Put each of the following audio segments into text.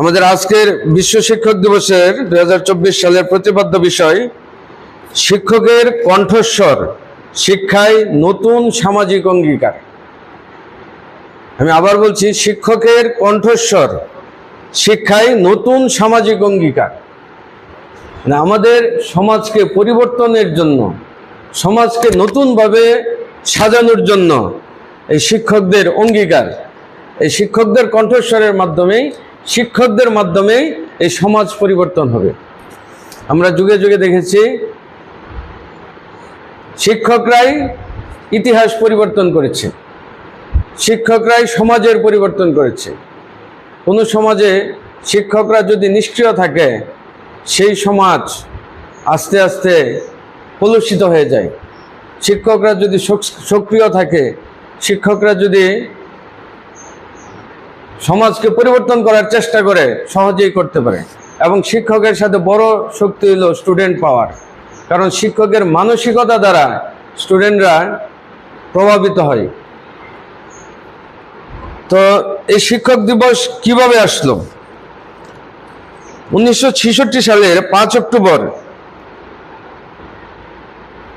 আমাদের আজকের বিশ্ব শিক্ষক দিবসের দু হাজার চব্বিশ সালের প্রতিপাদ্য বিষয়, শিক্ষকের কণ্ঠস্বর, শিক্ষায় নতুন সামাজিক অঙ্গীকার। আমি আবার বলছি, শিক্ষকের কণ্ঠস্বর, শিক্ষায় নতুন সামাজিক অঙ্গীকার। মানে আমাদের সমাজকে পরিবর্তনের জন্য, সমাজকে নতুনভাবে সাজানোর জন্য এই শিক্ষকদের অঙ্গীকার, এই শিক্ষকদের কণ্ঠস্বরের মাধ্যমেই শিক্ষকদের মাধ্যমেই এই সমাজ পরিবর্তন হবে। আমরা যুগে যুগে দেখেছি, শিক্ষকরাই ইতিহাস পরিবর্তন করেছে। শিক্ষকরাই সমাজের পরিবর্তন করেছে। কোনো সমাজে শিক্ষকরা যদি নিষ্ক্রিয় থাকে, সেই সমাজ আস্তে আস্তে কলুষিত হয়ে যায়। শিক্ষকরা যদি সক- সক্রিয় থাকে, শিক্ষকরা যদি সমাজকে পরিবর্তন করার চেষ্টা করে সহজেই করতে পারে। এবং শিক্ষকের সাথে বড় শক্তি হলো স্টুডেন্ট পাওয়ার কারণ শিক্ষকের মানসিকতা দ্বারা স্টুডেন্টরা প্রভাবিত হয়। তো এই শিক্ষক দিবস কীভাবে আসলো? উনিশশো ছেষট্টি সালের পাঁচ অক্টোবর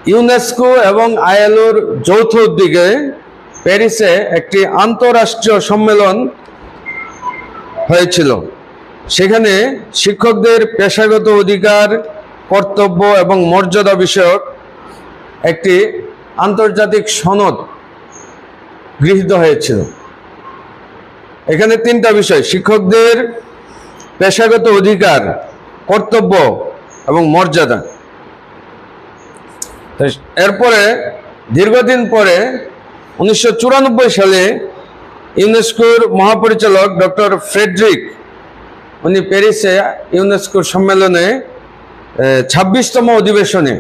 ইউনেস্কো এবং আইএলওর যৌথ উদ্যোগে প্যারিসে একটি আন্তঃরাষ্ট্রীয় সম্মেলন হয়েছিল। সেখানে শিক্ষকদের পেশাগত অধিকার, কর্তব্য এবং মর্যাদা বিষয়ক একটি আন্তর্জাতিক সনদ গৃহীত হয়েছিল। এখানে তিনটা বিষয়, শিক্ষকদের পেশাগত অধিকার, কর্তব্য এবং মর্যাদা। এরপরে দীর্ঘদিন পরে উনিশশো চুরানব্বই সালে ইউনেস্কোর মহাপরিচালক ডক্টর ফ্রেডরিক, উনি প্যারিসে ইউনেস্কোর সম্মেলনে ছাব্বিশতম অধিবেশনে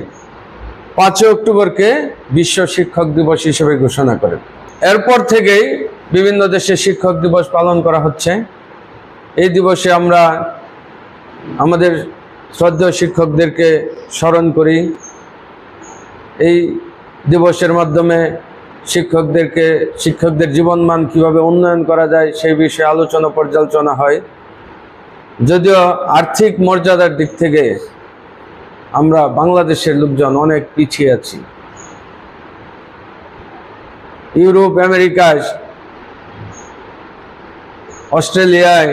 পাঁচই অক্টোবরকে বিশ্ব শিক্ষক দিবস হিসেবে ঘোষণা করেন। এরপর থেকেই বিভিন্ন দেশে শিক্ষক দিবস পালন করা হচ্ছে। এই দিবসে আমরা আমাদের শ্রদ্ধেয় শিক্ষকদেরকে স্মরণ করি। এই দিবসের মাধ্যমে শিক্ষকদেরকে, শিক্ষকদের জীবনমান কীভাবে উন্নয়ন করা যায় সেই বিষয়ে আলোচনা পর্যালোচনা হয়। যদিও আর্থিক মর্যাদার দিক থেকে আমরা বাংলাদেশের লোকজন অনেক পিছিয়ে আছি। ইউরোপ আমেরিকায় অস্ট্রেলিয়ায়,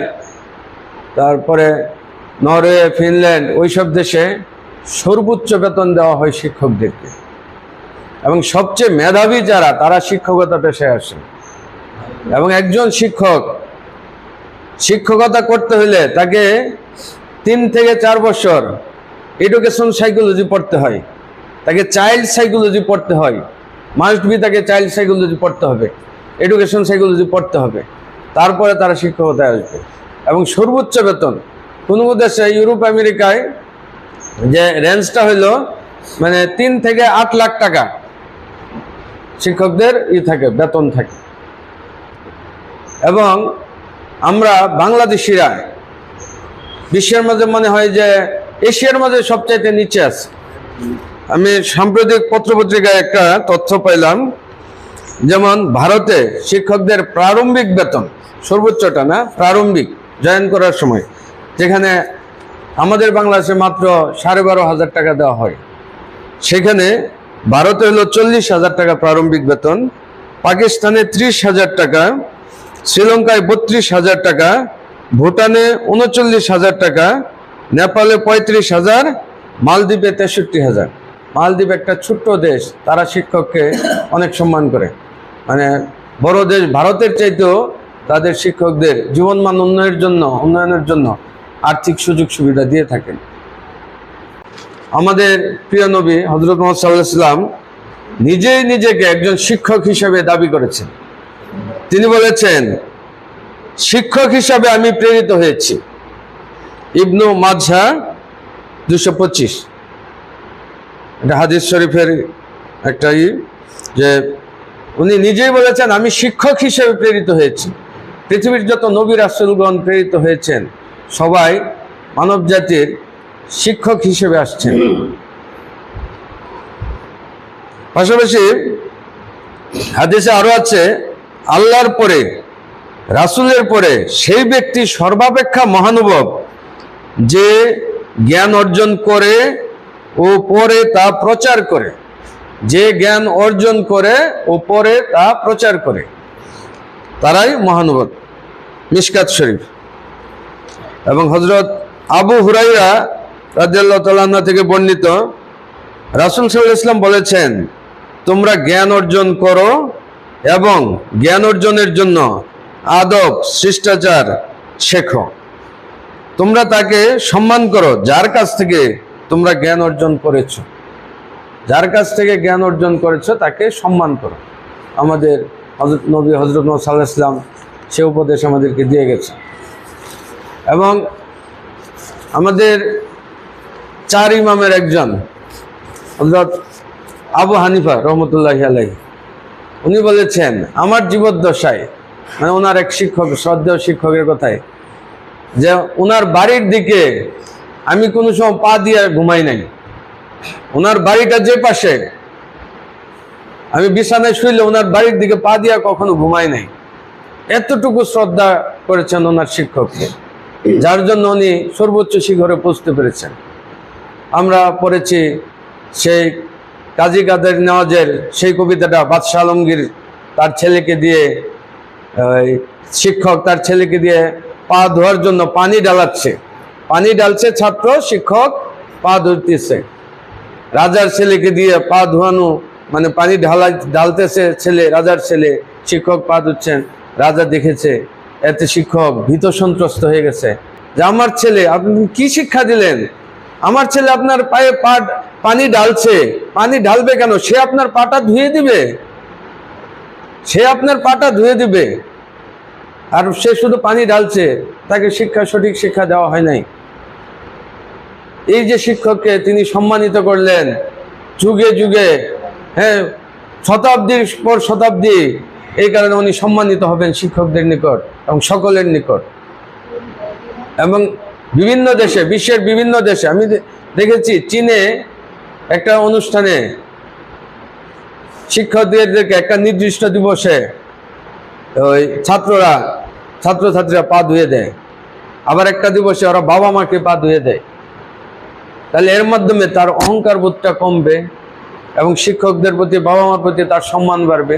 তারপরে নরওয়ে, ফিনল্যান্ড, ওইসব দেশে সর্বোচ্চ বেতন দেওয়া হয় শিক্ষকদেরকে। এবং সবচেয়ে মেধাবী যারা, তারা শিক্ষকতা পেশায় আসে এবং একজন শিক্ষক, শিক্ষকতা করতে হলে তাকে তিন থেকে চার বছর এডুকেশন সাইকোলজি পড়তে হয়। তাকে চাইল্ড সাইকোলজি পড়তে হয়। মাস্ট বি তাকে চাইল্ড সাইকোলজি পড়তে হবে। এডুকেশন সাইকোলজি পড়তে হবে। তারপরে তারা শিক্ষকতায় আসবে। এবং সর্বোচ্চ বেতন, কোনো দেশে, ইউরোপ, আমেরিকায়, যে রেঞ্জটা হইল মানে তিন থেকে আট লাখ টাকা। শিক্ষকদের ই থাকে, বেতন থাকে। এবং আমরা বাংলাদেশিরা, বিশ্বের মাঝে মনে হয় যে এশিয়ার মাঝে সবচাইতে নিচে আছে। আমি সাম্প্রতিক পত্রপত্রিকায় একটা তথ্য পাইলাম, যেমন ভারতে শিক্ষকদের প্রারম্ভিক বেতন, সর্বোচ্চটা না, প্রারম্ভিক, জয়েন করার সময়, যেখানে আমাদের বাংলাদেশে মাত্র সাড়ে বারো হাজার টাকা দেওয়া হয়। সেখানে ভারতে হলো চল্লিশ হাজার টাকা প্রারম্ভিক বেতন, পাকিস্তানে ত্রিশ হাজার টাকা, শ্রীলঙ্কায় বত্রিশ হাজার টাকা, ভুটানে উনচল্লিশ হাজার টাকা, নেপালে পঁয়ত্রিশ হাজার, মালদ্বীপে তেষট্টি হাজার। মালদ্বীপ একটা ছোট্ট দেশ, তারা শিক্ষককে অনেক সম্মান করে। মানে বড় দেশ ভারতের চাইতেও তাদের শিক্ষকদের জীবনমান উন্নয়নের জন্য উন্নয়নের জন্য আর্থিক সুযোগ সুবিধা দিয়ে থাকেন। আমাদের প্রিয় নবী হজরত মোহাম্মদ সাল্লাহ ইসলাম নিজেই নিজেকে একজন শিক্ষক হিসেবে দাবি করেছেন। তিনি বলেছেন, শিক্ষক হিসাবে আমি প্রেরিত হয়েছি। ইবনু মাঝা দুশো পঁচিশ। এটা হাদিস শরীফের একটা ই, যে উনি নিজেই বলেছেন, আমি শিক্ষক হিসেবে প্রেরিত হয়েছি। পৃথিবীর যত নবী রাসুলগণ প্রেরিত হয়েছেন, সবাই মানব জাতির শিক্ষক হিসেবে আসছেন। পাশাপাশি হাদিসে আরও আছে, আল্লাহর পরে, রাসূলের পরে সেই ব্যক্তি সর্বাপেক্ষা মহানুভব, যে জ্ঞান অর্জন করে ও পরে তা প্রচার করে। যে জ্ঞান অর্জন করে ও পরে তা প্রচার করে। তারাই মহানুভব, মিশকাত শরীফ। এবং হজরত আবু হুরাইরা রাজিয়াল্লাহ থেকে বর্ণিত, রাসুল সাল্লাহ ইসলাম বলেছেন, তোমরা জ্ঞান অর্জন করো এবং জ্ঞান অর্জনের জন্য আদব, শিষ্টাচার শেখো। তোমরা তাকে সম্মান করো, যার কাছ থেকে তোমরা জ্ঞান অর্জন করেছ। যার কাছ থেকে জ্ঞান অর্জন করেছ, তাকে সম্মান করো। আমাদের হজরত নবী হজরত মোহাম্মদ সে উপদেশ আমাদেরকে দিয়ে গেছে। এবং আমাদের চার ইমামের একজন আবু হানিফা রহমতুল্লাহ আলাই উনি বলেছেন, আমার জীবদ্দশায় মানে ওনার এক শিক্ষক, শ্রদ্ধেয় শিক্ষকের কথায়, যে ওনার বাড়ির দিকে আমি কোনো সময় পা দিয়ে ঘুমাই নাই। ওনার বাড়িটা যে পাশে, আমি বিছানায় শুইলে ওনার বাড়ির দিকে পা দিয়া কখনো ঘুমাই নাই। এতটুকু শ্রদ্ধা করেছেন ওনার শিক্ষককে, যার জন্য উনি সর্বোচ্চ শিখরে পৌঁছতে পেরেছেন। আমরা পড়েছি সেই কাজী কাদের নেওয়াজের সেই কবিতাটা বাদশাহ আলমগীর তার ছেলেকে দিয়ে শিক্ষক তার ছেলেকে দিয়ে পা ধোয়ার জন্য পানি ডালাচ্ছে পানি ডালছে ছাত্র, শিক্ষক পা ধরতেছে। রাজার ছেলেকে দিয়ে পা ধোয়ানো মানে পানি ঢালা ঢালতেছে ছেলে, রাজার ছেলে, শিক্ষক পা ধুচ্ছেন। রাজা দেখেছে, এতে শিক্ষক ভীত সন্ত্রস্ত হয়ে গেছে। যে আমার ছেলে, আপনি কি শিক্ষা দিলেন? আমার ছেলে আপনার পায়ে পা পানি ঢালছে। পানি ঢালবে কেন? সে আপনার পাটা ধুয়ে দিবে। সে আপনার পাটা ধুয়ে দিবে। আর সে শুধু পানি ঢালছে, তাকে শিক্ষা, সঠিক শিক্ষা দেওয়া হয় নাই। এই যে শিক্ষককে তিনি সম্মানিত করলেন, যুগে যুগে হ্যাঁ শতাব্দীর পর শতাব্দী, এই কারণে উনি সম্মানিত হবেন শিক্ষকদের নিকট এবং সকলের নিকট। এবং বিভিন্ন দেশে, বিশ্বের বিভিন্ন দেশে, আমি দেখেছি চীনে একটা অনুষ্ঠানে শিক্ষকদেরকে একটা নির্দিষ্ট দিবসে ওই ছাত্ররা, ছাত্রছাত্রীরা পা ধুয়ে দেয়। আবার একটা দিবসে ওরা বাবা মাকে পা ধুয়ে দেয়। তাহলে এর মাধ্যমে তার অহংকার বোধটা কমবে এবং শিক্ষকদের প্রতি, বাবা মার প্রতি তার সম্মান বাড়বে।